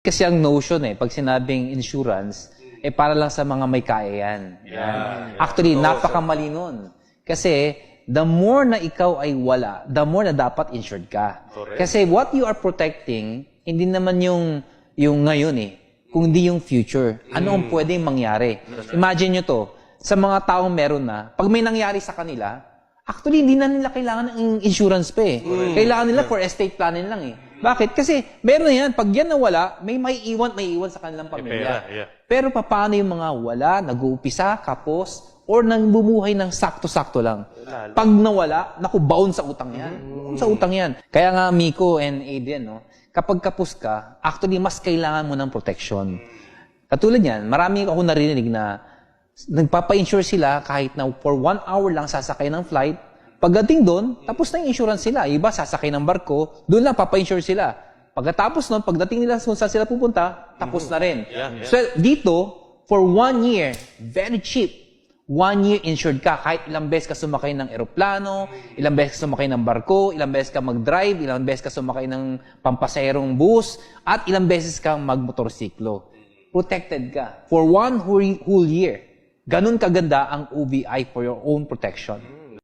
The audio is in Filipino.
Kasi ang notion eh, pag sinabing insurance, eh para lang sa mga may kaya yan. Yan. Actually, napakamali nun. Kasi, the more na ikaw ay wala, the more na dapat insured ka. Kasi what you are protecting, hindi naman yung, yung ngayon eh, kundi yung future. Ano ang pwedeng mangyari? Imagine nyo to, sa mga taong meron na, pag may nangyari sa kanila, actually, hindi na nila kailangan ng insurance pa eh. Kailangan nila for estate planning lang eh. Bakit? Kasi meron na yan. Pag yan nawala, may may iwan, may iwan sa kanilang pamilya. pera, yeah. Pero paano yung mga wala, nag-uumpisa, kapos, or nang bumuhay ng sakto-sakto lang? Pag nawala, naku, baon sa utang yan. Baon sa utang yan. Kaya nga, Miko and Aiden, no, kapag kapos ka, actually, mas kailangan mo ng protection. Katulad yan, marami ako narinig na nagpapa-insure sila kahit na for one hour lang sasakay ng flight. Pagdating doon, tapos na yung insurance sila. Iba, sasakay ng barko, doon lang papa-insure sila. Pagkatapos nun, pagdating nila kung saan sila pupunta, tapos na rin. So, dito, for one year, very cheap. One year insured ka. Kahit ilang beses ka sumakay ng eroplano, ilang beses ka sumakay ng barko, ilang beses ka mag-drive, ilang beses ka sumakay ng pampaserong bus, at ilang beses kang magmotorsiklo. Protected ka. For one whole whole year. Ganun kaganda ang UBI for your own protection.